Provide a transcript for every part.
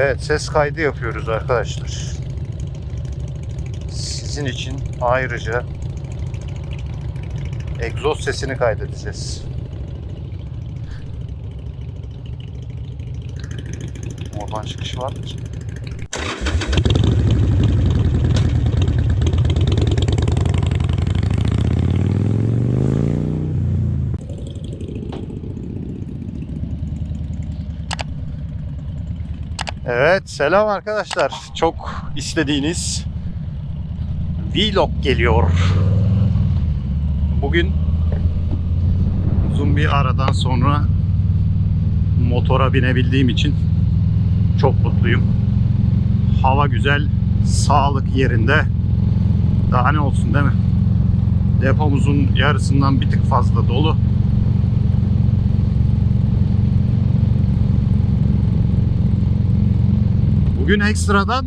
Evet ses kaydı yapıyoruz arkadaşlar. Sizin için ayrıca egzoz sesini kaydedeceğiz. Oradan çıkış var ki? Evet, selam arkadaşlar. Çok istediğiniz vlog geliyor. Bugün uzun bir aradan sonra motora binebildiğim için mutluyum. Hava güzel, sağlık yerinde. Daha ne olsun değil mi? Depomuzun yarısından bir tık fazla dolu. Bugün ekstradan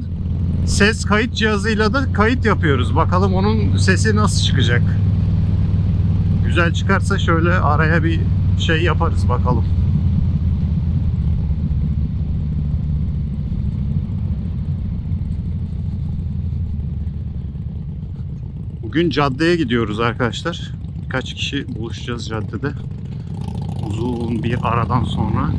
ses kayıt cihazıyla da kayıt yapıyoruz. Bakalım onun sesi nasıl çıkacak. Güzel çıkarsa şöyle araya bir şey yaparız bakalım. Bugün caddeye gidiyoruz arkadaşlar. Birkaç kişi buluşacağız caddede. Uzun bir aradan sonra.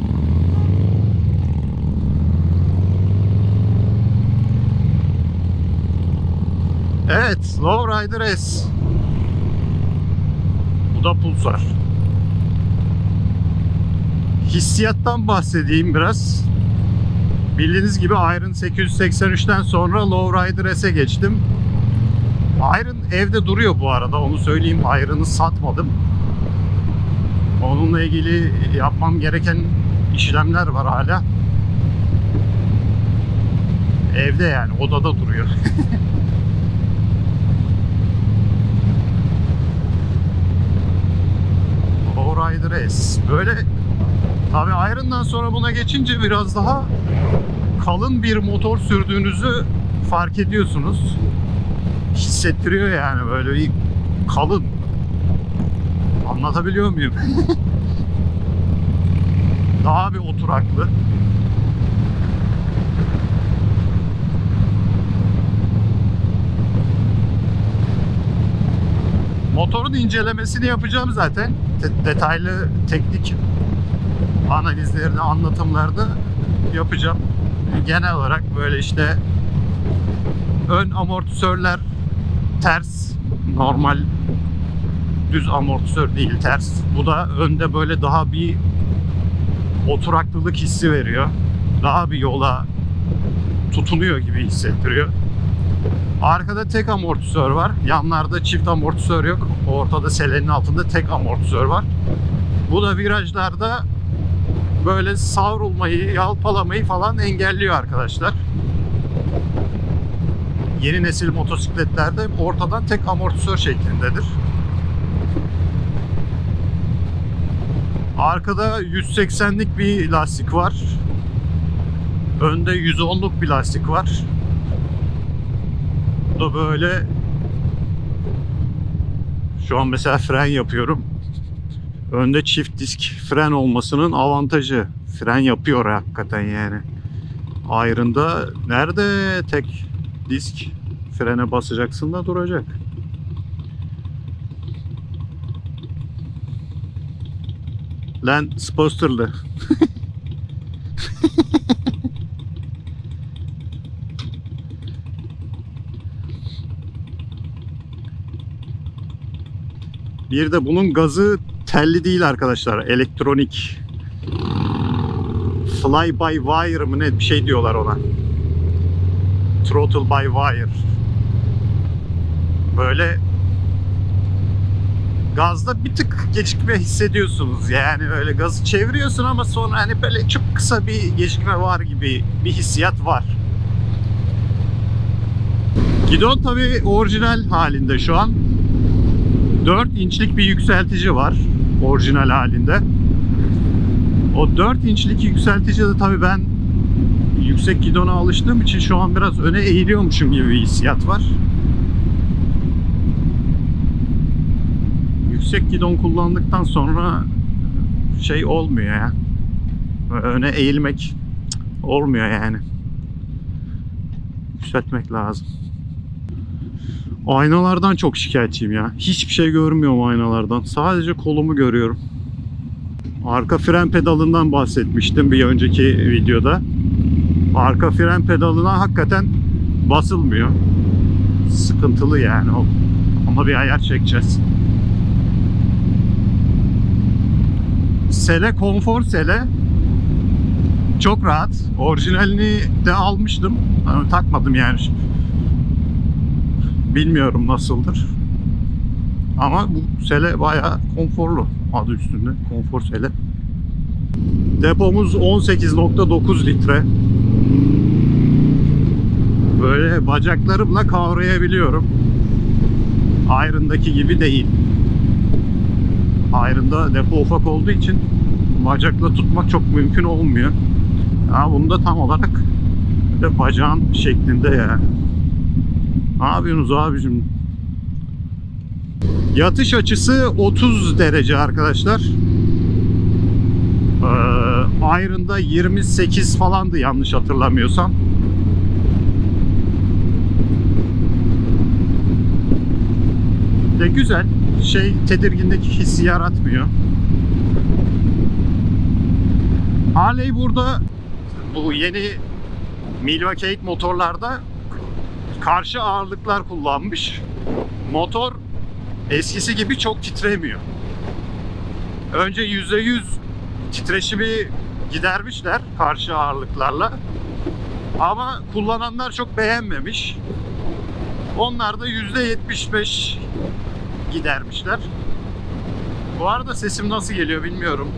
Evet, Lowrider S. Bu da Pulsar. Hissiyattan bahsedeyim biraz. Bildiğiniz gibi Iron 883'ten sonra Lowrider S'e geçtim. Iron evde duruyor bu arada, onu söyleyeyim. Iron'ı satmadım. Onunla ilgili yapmam gereken işlemler var hala. Evde yani, odada duruyor. Lowrider S. Böyle tabi Iron'dan sonra buna geçince biraz daha kalın bir motor sürdüğünüzü fark ediyorsunuz. Hissettiriyor yani böyle bir kalın. Anlatabiliyor muyum? daha bir oturaklı. Motorun incelemesini yapacağım zaten. De- detaylı teknik analizlerini, anlatımlarda yapacağım. Genel olarak böyle işte ön amortisörler ters, normal düz amortisör değil ters. Bu da önde böyle daha bir oturaklılık hissi veriyor. Daha bir yola tutunuyor gibi hissettiriyor. Arkada tek amortisör var. Yanlarda çift amortisör yok. Ortada selenin altında tek amortisör var. Bu da virajlarda böyle savrulmayı, yalpalamayı falan engelliyor arkadaşlar. Yeni nesil motosikletlerde ortadan tek amortisör şeklindedir. Arkada 180'lik bir lastik var. Önde 110'luk bir lastik var. Bu da böyle şu an mesela fren yapıyorum. Önde çift disk fren olmasının avantajı. Fren yapıyor hakikaten yani. Ayrında nerede tek disk frene basacaksın da duracak. Lan sposterlı. Bir de bunun gazı telli değil arkadaşlar. Elektronik. Fly by wire mı ne bir şey diyorlar ona. Throttle by wire. Böyle gazda bir tık gecikme hissediyorsunuz. Yani öyle gazı çeviriyorsun ama sonra hani böyle çok kısa bir gecikme var gibi bir hissiyat var. Gidon tabi orijinal halinde şu an. 4 inçlik bir yükseltici var. Orijinal halinde. O 4 inçlik yükselticide tabii ben yüksek gidona alıştığım için şu an biraz öne eğiliyormuşum gibi bir hissiyat var. Yüksek gidon kullandıktan sonra şey olmuyor ya. Öne eğilmek olmuyor yani. Yükseltmek lazım. Aynalardan çok şikayetçiyim ya. Hiçbir şey görmüyorum aynalardan. Sadece kolumu görüyorum. Arka fren pedalından bahsetmiştim bir önceki videoda. Arka fren pedalına hakikaten basılmıyor. Sıkıntılı yani o. Ama bir ayar çekeceğiz. Sele konfor sele çok rahat. Orijinalini de almıştım. Ama takmadım yani. Bilmiyorum nasıldır. Ama bu sele bayağı konforlu. Adı üstünde. Konfor sele. Depomuz 18.9 litre. Böyle bacaklarımla kavrayabiliyorum. Iron'daki gibi değil. Iron'da depo ufak olduğu için bacakla tutmak çok mümkün olmuyor. Ama bunda tam olarak böyle bacağın şeklinde yani. Ne yapıyorsunuz abicim? Yatış açısı 30 derece arkadaşlar. Ee, Iron'da 28 falandı yanlış hatırlamıyorsam. De güzel. Şey tedirgindeki hissi yaratmıyor. Harley burada bu yeni Milwaukee motorlarda karşı ağırlıklar kullanmış. Motor eskisi gibi çok titremiyor. Önce %100 titreşimi gidermişler karşı ağırlıklarla. Ama kullananlar çok beğenmemiş. Onlar da %75 gidermişler. Bu arada sesim nasıl geliyor bilmiyorum.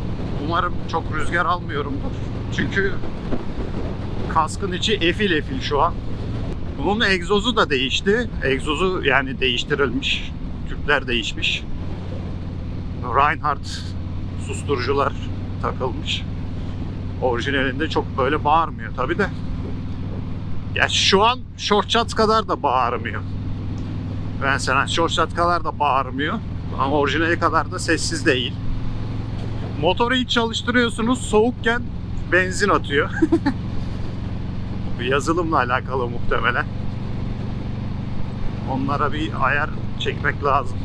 Umarım çok rüzgar almıyorumdur. Çünkü kaskın içi efil efil şu an. Bunun egzozu da değişti. Egzozu yani değiştirilmiş. Tüpler değişmiş. Reinhardt susturucular takılmış. Orijinalinde çok böyle bağırmıyor tabi de. Ya şu an short shot kadar da bağırmıyor. Ben sana short shot kadar da bağırmıyor. Ama orijinali kadar da sessiz değil. Motoru hiç çalıştırıyorsunuz soğukken benzin atıyor. Yazılımla alakalı muhtemelen. Onlara bir ayar çekmek lazım.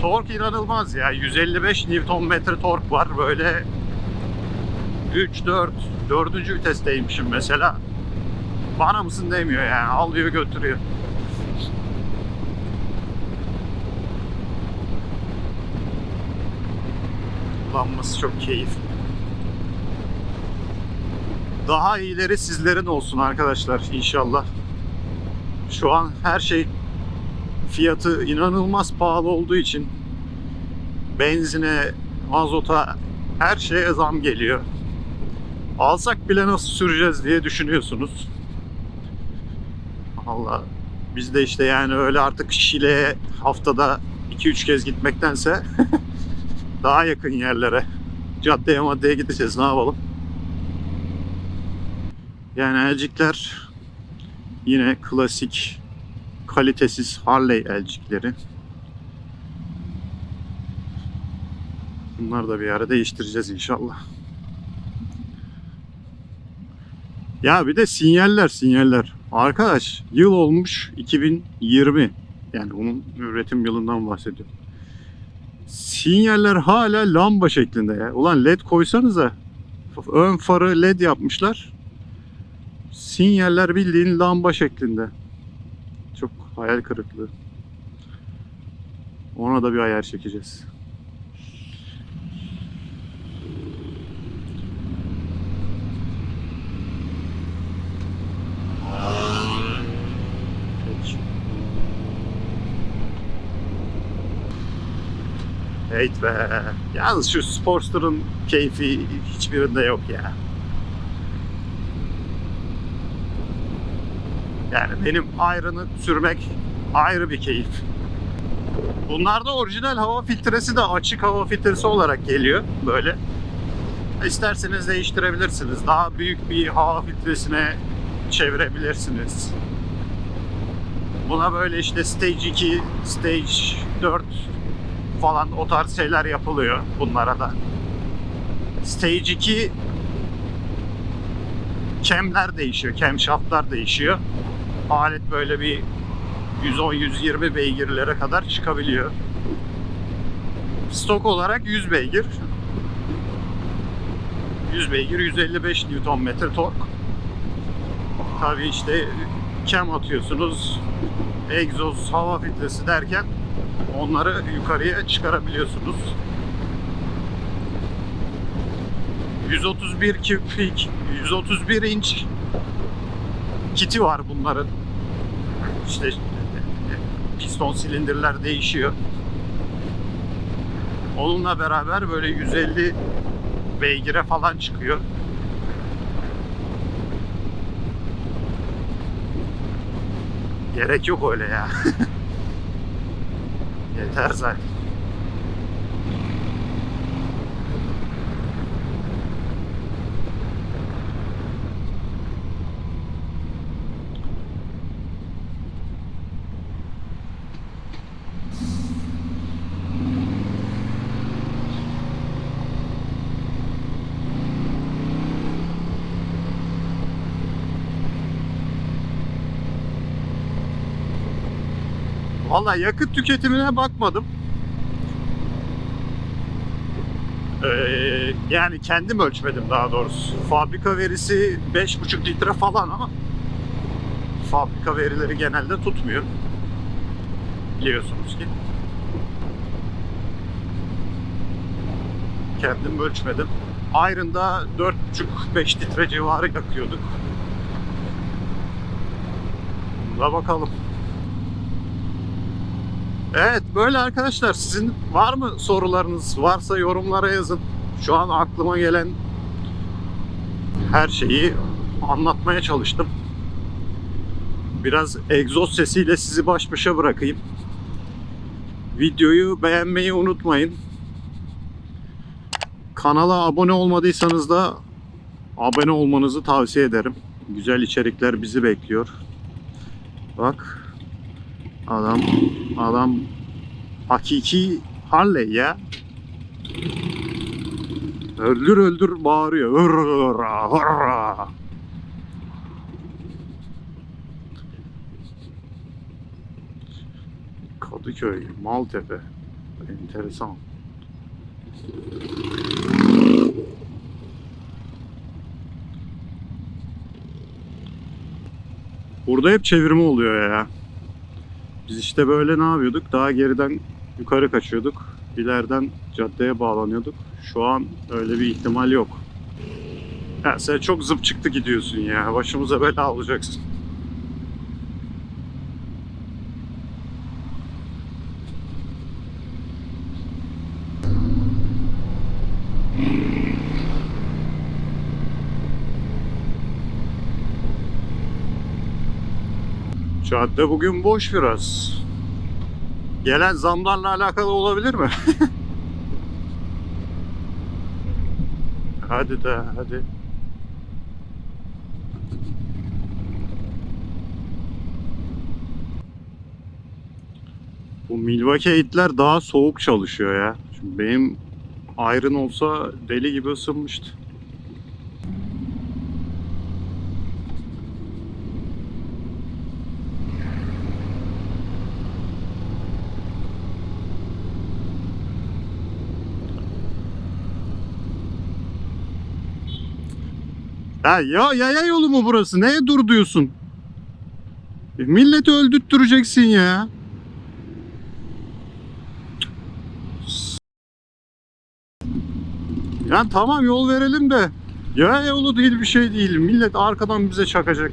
Tork inanılmaz ya. 155 Nm tork var. Böyle 3 4 4. vitesteymişim mesela. Bana mısın demiyor yani. Alıyor götürüyor. Kullanması çok keyifli. Daha iyileri sizlerin olsun arkadaşlar inşallah. Şu an her şey fiyatı inanılmaz pahalı olduğu için benzine, mazota her şeye zam geliyor. Alsak bile nasıl süreceğiz diye düşünüyorsunuz. Allah biz de işte yani öyle artık Şile'ye haftada 2-3 kez gitmektense daha yakın yerlere caddeye maddeye gideceğiz ne yapalım. Yani elcikler yine klasik kalitesiz Harley elcikleri. Bunları da bir ara değiştireceğiz inşallah. Ya bir de sinyaller sinyaller. Arkadaş yıl olmuş 2020. Yani bunun üretim yılından bahsediyorum. Sinyaller hala lamba şeklinde ya. Ulan led koysanıza. Ön farı led yapmışlar. Sinyaller bildiğin lamba şeklinde. Çok hayal kırıklığı. Ona da bir ayar çekeceğiz. Evet be. Yalnız şu Sportster'ın keyfi hiçbirinde yok ya. Yani benim ayrını sürmek ayrı bir keyif. Bunlarda orijinal hava filtresi de açık hava filtresi olarak geliyor böyle. İsterseniz değiştirebilirsiniz. Daha büyük bir hava filtresine çevirebilirsiniz. Buna böyle işte stage 2, stage 4 falan o tarz şeyler yapılıyor bunlara da. Stage 2 kemler değişiyor, camshaftlar değişiyor. Alet böyle bir 110-120 beygirlere kadar çıkabiliyor. Stok olarak 100 beygir. 100 beygir, 155 Nm tork. Tabii işte kem atıyorsunuz, egzoz, hava filtresi derken onları yukarıya çıkarabiliyorsunuz. 131 küplik, 131 inç kiti var bunların. İşte piston silindirler değişiyor. Onunla beraber böyle 150 beygire falan çıkıyor. Gerek yok öyle ya. Yeter zaten. Valla yakıt tüketimine bakmadım. Ee, yani kendim ölçmedim daha doğrusu. Fabrika verisi 5,5 litre falan ama fabrika verileri genelde tutmuyor. Biliyorsunuz ki. Kendim ölçmedim. Iron'da 4,5-5 litre civarı yakıyorduk. Buna bakalım. Evet böyle arkadaşlar sizin var mı sorularınız varsa yorumlara yazın. Şu an aklıma gelen her şeyi anlatmaya çalıştım. Biraz egzoz sesiyle sizi baş başa bırakayım. Videoyu beğenmeyi unutmayın. Kanala abone olmadıysanız da abone olmanızı tavsiye ederim. Güzel içerikler bizi bekliyor. Bak Adam adam hakiki Harley ya. Öldür öldür bağırıyor. Hırra, hırra. Kadıköy, Maltepe. Enteresan. Burada hep çevirme oluyor ya. Biz işte böyle ne yapıyorduk? Daha geriden yukarı kaçıyorduk. İleriden caddeye bağlanıyorduk. Şu an öyle bir ihtimal yok. Ya sen çok zıp çıktı gidiyorsun ya. Başımıza bela olacaksın. Cadde bugün boş biraz. Gelen zamlarla alakalı olabilir mi? hadi de hadi. Bu Milwaukee itler daha soğuk çalışıyor ya. Şimdi benim Iron olsa deli gibi ısınmıştı. Ya ya yaya yolu mu burası? Neye dur diyorsun? E, Milleti öldürttüreceksin ya. Ya tamam yol verelim de yaya yolu değil bir şey değil. Millet arkadan bize çakacak.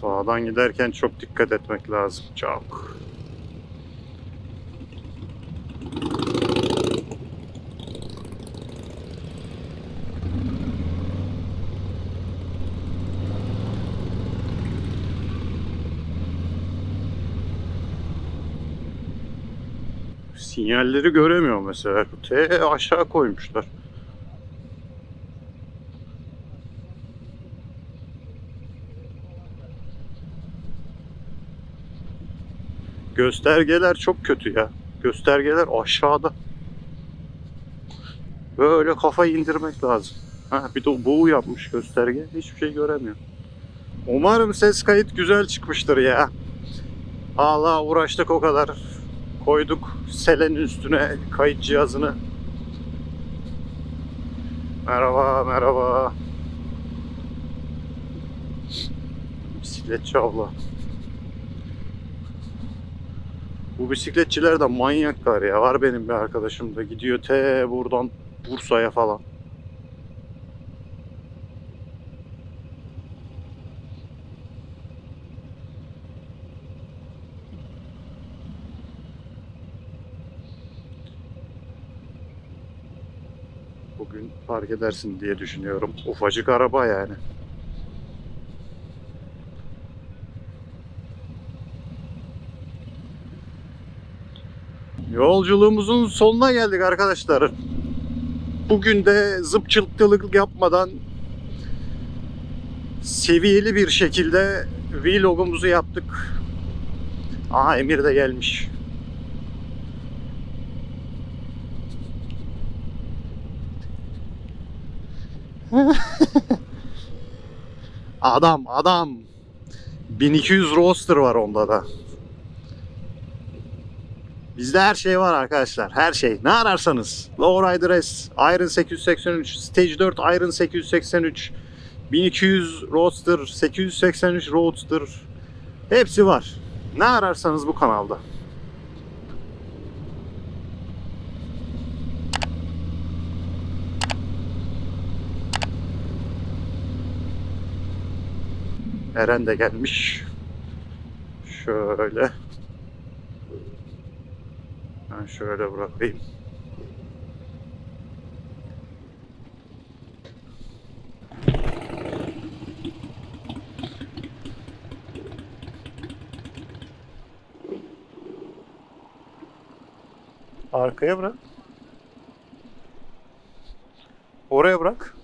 Sağdan giderken çok dikkat etmek lazım. Çok. Sinyalleri göremiyor mesela. T aşağı koymuşlar. Göstergeler çok kötü ya. Göstergeler aşağıda. Böyle kafayı indirmek lazım. Ha, bir de bu yapmış gösterge. Hiçbir şey göremiyor. Umarım ses kayıt güzel çıkmıştır ya. Allah uğraştık o kadar. Koyduk selenin üstüne kayıt cihazını. Merhaba, merhaba. Bisikletçi abla. Bu bisikletçiler de manyaklar ya. Var benim bir arkadaşım da gidiyor te buradan Bursa'ya falan. Bugün fark edersin diye düşünüyorum. Ufacık araba yani. Yolculuğumuzun sonuna geldik arkadaşlar. Bugün de zıpçılıklılık yapmadan seviyeli bir şekilde vlogumuzu yaptık. Aha Emir de gelmiş. adam adam 1200 roster var onda da. Bizde her şey var arkadaşlar. Her şey. Ne ararsanız. Lowrider S, Iron 883, Stage 4 Iron 883, 1200 Roadster, 883 Roadster. Hepsi var. Ne ararsanız bu kanalda. Eren de gelmiş. Şöyle. Ben şöyle bırakayım. Arkaya bırak. Oraya bırak.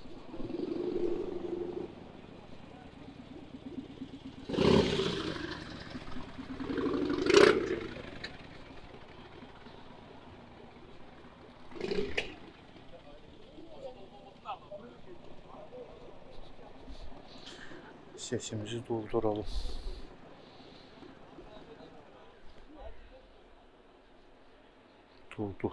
Sesimizi durduralım. Durdu.